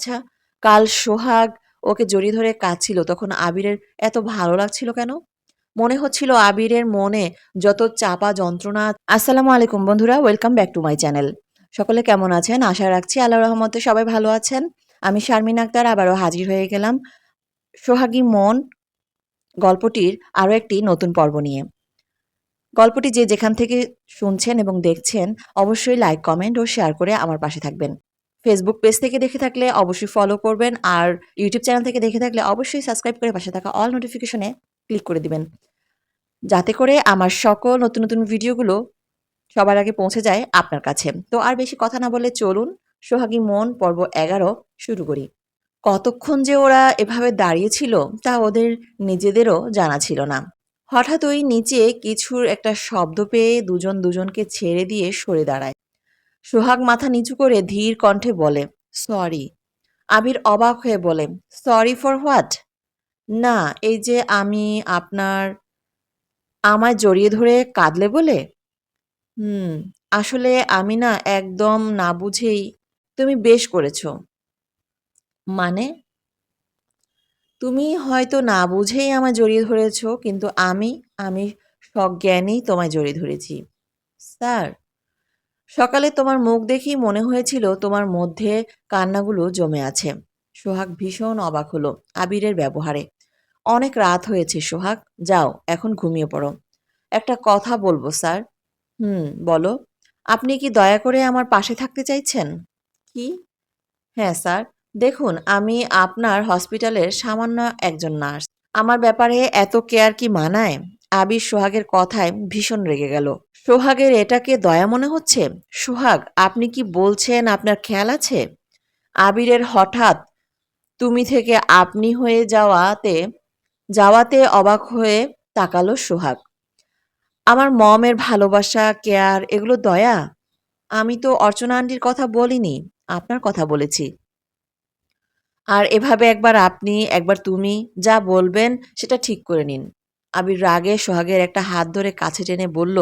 আচ্ছা কাল সোহাগ ওকে জড়িয়ে ধরে কাঁদছিল, তখন আবিরের এত ভালো লাগছিল কেন? মনে হচ্ছিল আবিরের মনে যত চাপা যন্ত্রণা আসসালামু আলাইকুম বন্ধুরা, welcome back to my channel. সকলে কেমন আছেন? আশা রাখছি আল্লাহ রহমতে সবাই ভালো আছেন। আমি শারমিন আক্তার, আবারও হাজির হয়ে গেলাম সোহাগী মন গল্পটির আরও একটি নতুন পর্ব নিয়ে। গল্পটি যে যেখান থেকে শুনছেন এবং দেখছেন, অবশ্যই লাইক, কমেন্ট ও শেয়ার করে আমার পাশে থাকবেন। ফেসবুক পেজ থেকে দেখে থাকলে অবশ্যই ফলো করবেন আর ইউটিউব চ্যানেল থেকে দেখে থাকলে অবশ্যই সাবস্ক্রাইব করে পাশে থাকা অল নোটিফিকেশনে ক্লিক করে দিবেন। যাতে করে আমার সকল নতুন নতুন ভিডিওগুলো সবার আগে পৌঁছে যায় আপনার কাছে। তো আর বেশি কথা না বলে চলুন সোহাগী মন পর্ব এগারো শুরু করি। কতক্ষণ যে ওরা এভাবে দাঁড়িয়েছিল তা ওদের নিজেদেরও জানা ছিল না। হঠাৎ ওই নিচে কিছুর একটা শব্দ পেয়ে দুজন, দুজনকে ছেড়ে দিয়ে সরে দাঁড়ায়। সোহাগ মাথা নিচু করে ধীর কণ্ঠে বলে সরি আবির অবাক হয়ে বলে সরি ফর হোয়াট না, এই যে আমি আপনার, আমায় জড়িয়ে ধরে কাঁদলে বলে? হুম, আসলে আমি না একদম না বুঝেই তুমি বেশ করেছ। মানে? তুমি হয়তো না বুঝেই আমায় জড়িয়ে ধরেছ, কিন্তু আমি আমি সজ্ঞানেই তোমায় জড়িয়ে ধরেছি। স্যার সকালে তোমার মুখ দেখেই মনে হয়েছিল তোমার মধ্যে কান্নাগুলো জমে আছে। সোহাগ ভীষণ অবাক হলো আবিরের ব্যবহারে। অনেক রাত হয়েছে সোহাগ, যাও, এখন ঘুমিয়ে পড়ো। একটা কথা বলব, স্যার। হুম, বলো। আপনি কি দয়া করে আমার পাশে থাকতে চাইছেন? কি? হ্যাঁ স্যার। দেখুন, আমি আপনার হসপিটালের সামান্য একজন নার্স। আমার ব্যাপারে এত কেয়ার কি মানায়? আবির সোহাগের কথায় ভীষণ রেগে গেল। সোহাগের এটাকে দয়া মনে হচ্ছে? সোহাগ, আপনি কি বলছেন আপনার খেয়াল আছে? আবিরের হঠাৎ তুমি থেকে আপনি হয়ে যাওয়াতে যাওয়াতে অবাক হয়ে তাকালো সোহাগ। আমার মমের ভালোবাসা, কেয়ার, এগুলো দয়া? আমি তো অর্চনা আন্টির কথা বলিনি, আপনার কথা বলেছি। আর এভাবে একবার আপনি, একবার তুমি যা বলবেন সেটা ঠিক করে নিন। আবির রাগে সোহাগের একটা হাত ধরে কাছে টেনে বলল,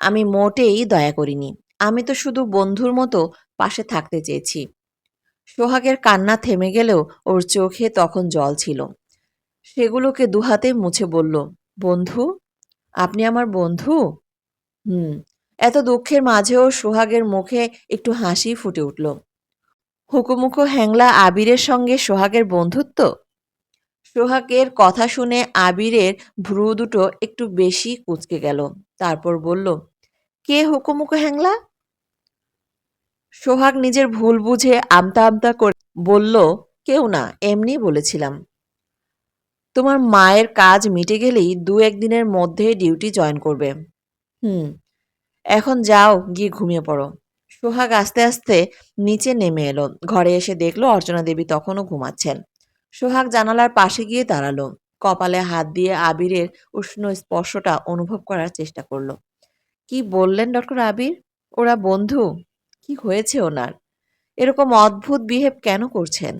আমি মোটেই দয়া করিনি। আমি তো শুধু বন্ধুর মতো পাশে থাকতে চেয়েছি সোহাগের কান্না থেমে গেলেও ওর চোখে তখন জল ছিল। সেগুলোকে দুহাতে মুছে বলল, বন্ধু? আপনি আমার বন্ধু? হুম এত দুঃখের মাঝেও সোহাগের মুখে একটু হাসি ফুটে উঠল। হুকুমুখো হ্যাংলা আবিরের সঙ্গে সোহাগের বন্ধুত্ব? সোহাগের কথা শুনে আবিরের ভ্রু দুটো একটু বেশি কুচকে গেল। তারপর বলল, কে হুকুমুখো হ্যাংলা? সোহাগ নিজের ভুল বুঝে আমতা আমতা করে বলল, কেউ না, এমনি বলেছিলাম। তোমার মায়ের কাজ মিটে গেলেই দু একদিনের মধ্যে ডিউটি জয়েন করবে। হুম, এখন যাও, গিয়ে ঘুমিয়ে পড়ো। সোহাগ আস্তে আস্তে নিচে নেমে এলো। ঘরে এসে দেখল অর্চনা দেবী তখনও ঘুমাচ্ছেন। সোহাগ জানালার পাশে গিয়ে দাঁড়াল। কপালে হাত দিয়ে আবিরের উষ্ণ স্পর্শটা অনুভব করার চেষ্টা করল। কি বললেন ডক্টর আবির? ওরা বন্ধু? কি হয়েছে ওনার? এরকম অদ্ভুত বিহেভ কেন করছেন?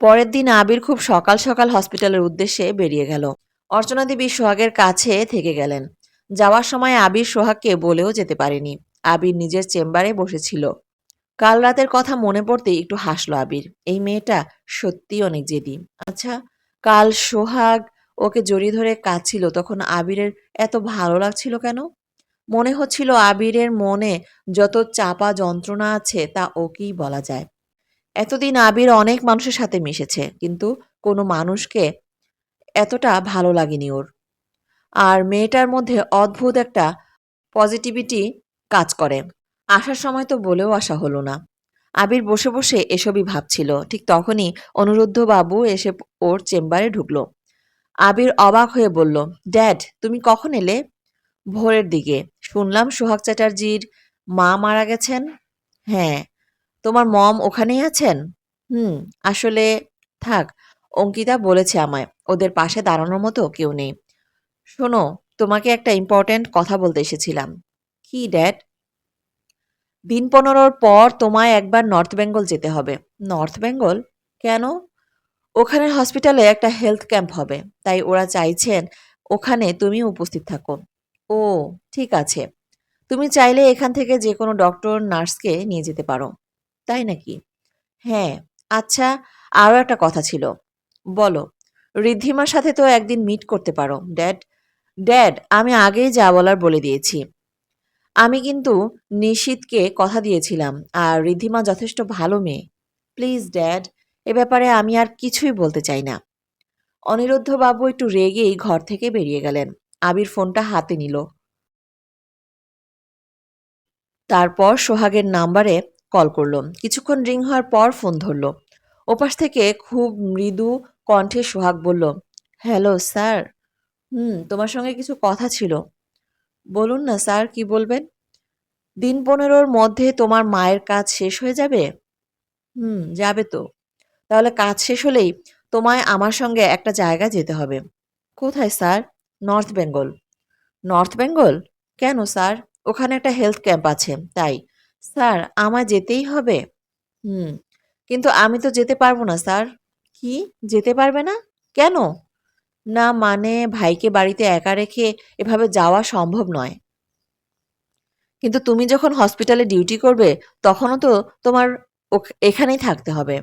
পরের দিন আবির খুব সকাল সকাল হসপিটালের উদ্দেশ্যে বেরিয়ে গেল। অর্চনা দেবী সোহাগের কাছে থেকে গেলেন। যাওয়ার সময় আবির সোহাগকে বলেও যেতে পারেনি। আবির নিজের চেম্বারে বসেছিল। কাল রাতের কথা মনে পড়তেই একটু হাসলো আবির। এই মেয়েটা সত্যি অনেক জেদি। আচ্ছা কাল সোহাগ ওকে জড়িয়ে ধরে কাঁদছিল, তখন আবিরের এত ভালো লাগছিল কেন? মনে হচ্ছিল আবিরের মনে যত চাপা যন্ত্রণা আছে তা ওকেই বলা যায়। এতদিন আবির অনেক মানুষের সাথে মিশেছে, কিন্তু কোনো মানুষকে এতটা ভালো লাগেনি ওর। আর মেয়েটার মধ্যে অদ্ভুত একটা পজিটিভিটি কাজ করে। আসার সময় তো বলেও আসা হলো না। আবির বসে বসে এসবই ভাবছিল। ঠিক তখনই অনুরুদ্ধ বাবু এসে ওর চেম্বারে ঢুকলো। আবির অবাক হয়ে বলল, ড্যাড, তুমি কখন এলে? ভোরের দিকে। শুনলাম সোহাগ চ্যাটার্জির মা মারা গেছেন। হ্যাঁ। তোমার মম ওখানেই আছেন? হুম, আসলে থাক, অঙ্কিতা বলেছে আমায়। ওদের পাশে দাঁড়ানোর মতো কেউ নেই। শোনো, তোমাকে একটা ইম্পর্ট্যান্ট কথা বলতে এসেছিলাম। কি, ড্যাড? দিন পনেরোর পর তোমায় একবার নর্থ বেঙ্গল যেতে হবে। নর্থ বেঙ্গল কেন? ওখানে হসপিটালে একটা হেলথ ক্যাম্প হবে। তাই ওরা চাইছেন ওখানে তুমি উপস্থিত থাকো। ও, ঠিক আছে। তুমি চাইলে এখান থেকে যে কোনো ডক্টর নার্সকে নিয়ে যেতে পারো। তাই নাকি? হ্যাঁ আচ্ছা আরও একটা কথা ছিল। বলো, ঋদ্ধিমার সাথে তো একদিন মিট করতে পারো। ড্যাড ড্যাড আমি আগেই যা বলার বলে দিয়েছি। আমি কিন্তু নিশীথকে কথা দিয়েছিলাম, আর ঋদ্ধিমা যথেষ্ট ভালো মেয়ে। প্লিজ, ড্যাড, এ ব্যাপারে আমি আর কিছুই বলতে চাই না। অনিরুদ্ধবাবু একটু রেগেই ঘর থেকে বেরিয়ে গেলেন। আবির ফোনটা হাতে নিল। তারপর সোহাগের নাম্বারে কল করল। কিছুক্ষণ রিং হওয়ার পর ফোন ধরলো। ওপাশ থেকে খুব মৃদু কণ্ঠে সোহাগ বলল, হ্যালো, স্যার। হুম, তোমার সঙ্গে কিছু কথা ছিল। বলুন না স্যার, কি বলবেন? দিন পনেরোর মধ্যে তোমার মায়ের কাজ শেষ হয়ে যাবে? হুম, যাবে তো। তাহলে কাজ শেষ হলেই তোমায় আমার সঙ্গে একটা জায়গা যেতে হবে। কোথায় sir? North Bengal. North Bengal? কেন স্যার? ওখানে একটা হেলথ ক্যাম্প আছে, তাই। স্যার, আমায় যেতেই হবে? হুম, কিন্তু আমি তো যেতে পারব না স্যার। কি? যেতে পারবে না? কেন? না মানে ভাইকে বাড়িতে একা রেখে এভাবে যাওয়া সম্ভব নয়। কিন্তু তুমি যখন হসপিটালে ডিউটি করবে, তখনও তো তোমার এখানেই থাকতে হবে।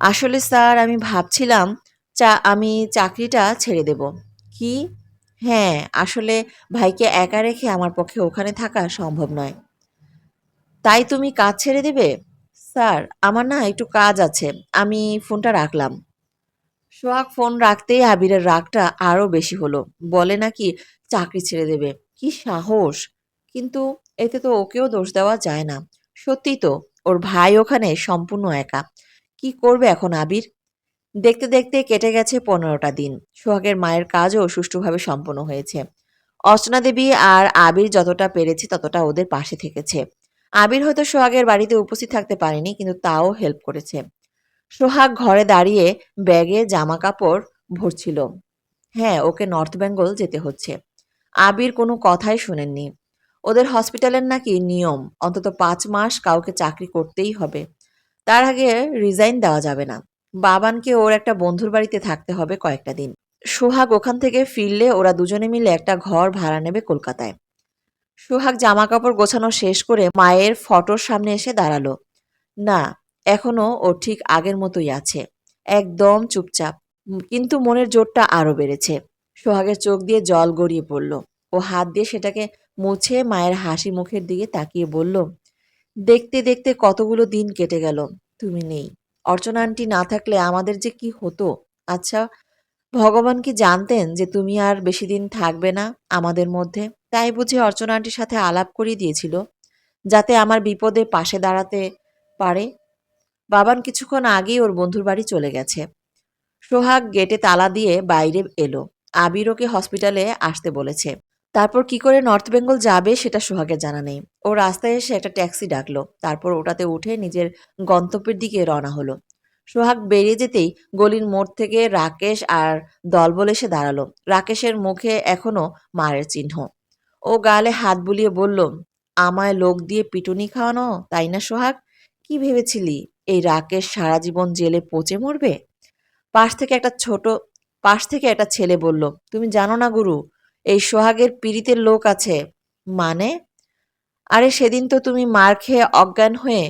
আসলে স্যার, আমি ভাবছিলাম, চা, আমি চাকরিটা ছেড়ে দেব। কি? হ্যাঁ আসলে ভাইকে একা রেখে আমার পক্ষে ওখানে থাকা সম্ভব নয়। তাই তুমি কাজ ছেড়ে দেবে? স্যার, আমার না একটু কাজ আছে, আমি ফোনটা রাখলাম। সোহাগ ফোন রাখতেই আবিরের রাগটা আরও বেশি হলো। বলে নাকি চাকরি ছেড়ে দেবে। কি সাহস! কিন্তু এতে তো ওকেও দোষ দেওয়া যায় না। সত্যি তো, ওর ভাই ওখানে সম্পূর্ণ একা। কি করবে এখন আবির? দেখতে দেখতে কেটে গেছে পনেরোটা দিন। সোহাগের মায়ের কাজও সুষ্ঠুভাবে সম্পন্ন হয়েছে। অর্চনা দেবী আর আবির যতটা পেরেছে ততটা ওদের পাশে থেকেছে। আবির হয়তো সোহাগের বাড়িতে উপস্থিত থাকতে পারেনি, কিন্তু তাও হেল্প করেছে। সোহাগ ঘরে দাঁড়িয়ে ব্যাগে জামা কাপড় ভরছিল। হ্যাঁ ওকে নর্থ বেঙ্গল যেতে হচ্ছে। আবির কোনো কথাই শোনেননি। ওদের হসপিটালের নাকি নিয়ম, অন্তত পাঁচ মাস কাউকে চাকরি করতেই হবে। তার আগে রিজাইন দেওয়া যাবে না। বাবানকে ওর একটা বন্ধুর বাড়িতে থাকতে হবে কয়েকটা দিন। সোহাগ ওখান থেকে ফিরলে ওরা দুজনে মিলে একটা ঘর ভাড়া নেবে কলকাতায়। সোহাগ জামা কাপড় গোছানো শেষ করে মায়ের ফটোর সামনে এসে দাঁড়াল। না এখনও ও ঠিক আগের মতোই আছে। একদম চুপচাপ। কিন্তু মনের জোরটা আরও বেড়েছে। সোহাগের চোখ দিয়ে জল গড়িয়ে পড়ল। ও হাত দিয়ে সেটাকে মুছে মায়ের হাসি মুখের দিকে তাকিয়ে বলল, দেখতে দেখতে কতগুলো দিন কেটে গেল। তুমি নেই। অর্চনা আন্টি না থাকলে আমাদের যে কি হতো? আচ্ছা ভগবান কি জানতেন যে তুমি আর বেশি দিন থাকবে না আমাদের মধ্যে? তাই বুঝে অর্চনা আন্টির সাথে আলাপ করিয়ে দিয়েছিল, যাতে আমার বিপদে পাশে দাঁড়াতে পারে। বাবান কিছুক্ষণ আগেই ওর বন্ধুর বাড়ি চলে গেছে। সোহাগ গেটে তালা দিয়ে বাইরে এলো। আবির ওকে হসপিটালে আসতে বলেছে। তারপর কি করে নর্থ বেঙ্গল যাবে সেটা সোহাগের জানা নেই। ও রাস্তায় এসে একটা ট্যাক্সি ডাকলো। তারপর ওটাতে উঠে নিজের গন্তব্যের দিকে রওনা হলো। সোহাগ বেরিয়ে যেতেই গলির মোড় থেকে রাকেশ আর দলবল এসে দাঁড়াল। রাকেশের মুখে এখনও মারের চিহ্ন। ও গালে হাত বুলিয়ে বলল, আমায় লোক দিয়ে পিটুনি খাওয়ানো, তাই না সোহাগ? কি ভেবেছিলি? এই রাকেশ সারা জীবন জেলে পচে মরবে? পাশ থেকে একটা ছোট, পাশ থেকে একটা ছেলে বলল, তুমি জানো না গুরু, এই সোহাগের পীড়িতের লোক আছে। মানে? আরে সেদিন তো তুমি মার খেয়ে অজ্ঞান হয়ে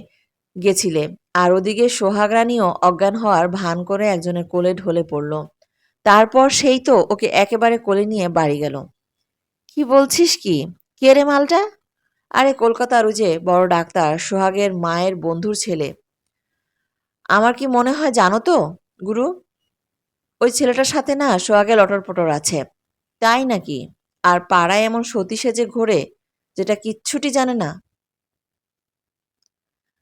গেছিলে, আর ওদিকে সোহাগ রানীও অজ্ঞান হওয়ার ভান করে একজনের কোলে ঢলে পড়ল। তারপর সেই তো ওকে একেবারে কোলে নিয়ে বাড়ি গেল। কি বলছিস কি? কে রে মালটা? আরে কলকাতার ওই যে বড় ডাক্তার, সোহাগের মায়ের বন্ধুর ছেলে। আমার কি মনে হয় জানো তো, গুরু? ওই ছেলেটার সাথে না সোহাগে লটর পটর আছে। তাই নাকি? আর পাড়ায় এমন সতী সেজে ঘোরে, যেটা কিচ্ছুটি জানে না।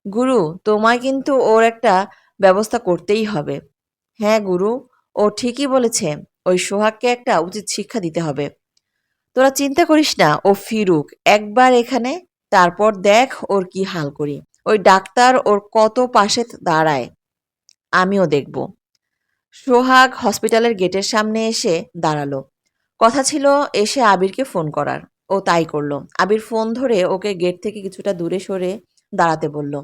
গুরু, তোমায় কিন্তু ওর একটা ব্যবস্থা করতেই হবে। হ্যাঁ গুরু, ও ঠিকই বলেছে, ওই সোহাগকে একটা উচিত শিক্ষা দিতে হবে। তোরা চিন্তা করিস না, ও ফিরুক, একবার এখানে, তারপর দেখ ওর কি হাল করি। ওই ডাক্তার ওর কত পাশে দাঁড়ায়। আমিও দেখব। সোহাগ হসপিটালের গেটের সামনে এসে দাঁড়াল। কথা ছিল এসে আবিরকে ফোন করার। ও তাই করল। আবির ফোন ধরে ওকে গেট থেকে কিছুটা দূরে সরে দাঁড়াতে বলল।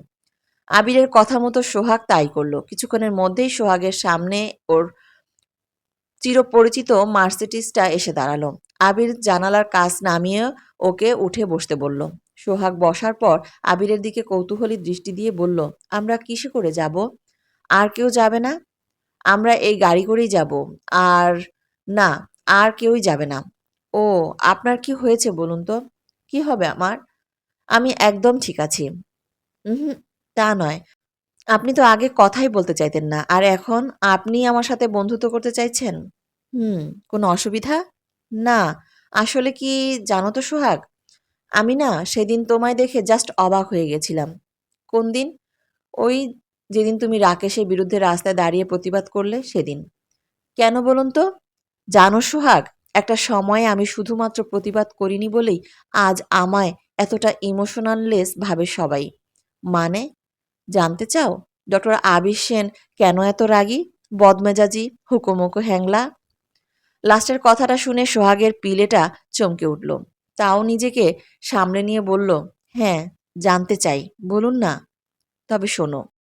আবিরের কথা মতো সোহাগ তাই করল। কিছুক্ষণের মধ্যেই সোহাগের সামনে ওর চিরপরিচিত মার্সিডিসটা এসে দাঁড়াল। আবির জানালার কাজ নামিয়ে ওকে উঠে বসতে বলল। সোহাগ বসার পর আবিরের দিকে কৌতূহলী দৃষ্টি দিয়ে বলল, আমরা কিসে করে যাব? আর কেউ যাবে না। আমরা এই গাড়ি করেই যাব। আর না, আর কেউই যাবে না। ও, আপনার কি হয়েছে বলুন তো? কি হবে আমার? আমি একদম ঠিক আছি। হুম, তা নয়। আপনি তো আগে কথাই বলতে চাইতেন না। আর এখন আপনি আমার সাথে বন্ধুত্ব করতে চাইছেন? হুম, কোনো অসুবিধা? না। আসলে কি জানো তো সোহাগ? আমি না সেদিন তোমায় দেখে জাস্ট অবাক হয়ে গেছিলাম। কোন দিন ওই যেদিন তুমি রাকেশের বিরুদ্ধে রাস্তায় দাঁড়িয়ে প্রতিবাদ করলে, সেদিন। কেন বলুন তো? জানো সোহাগ, একটা সময়ে আমি শুধুমাত্র প্রতিবাদ করিনি বলেই আজ আমায় এতটা ইমোশনাললেস ভাবে সবাই। মানে? জানতে চাও? ডক্টর আবির সেন কেন এত রাগী? বদমেজাজি, হুকুমুকু হ্যাংলা? লাস্টের কথাটা শুনে সোহাগের পিলেটা চমকে উঠল। তাও নিজেকে সামলে নিয়ে বলল হ্যাঁ জানতে চাই, বলুন না? তবে শোনো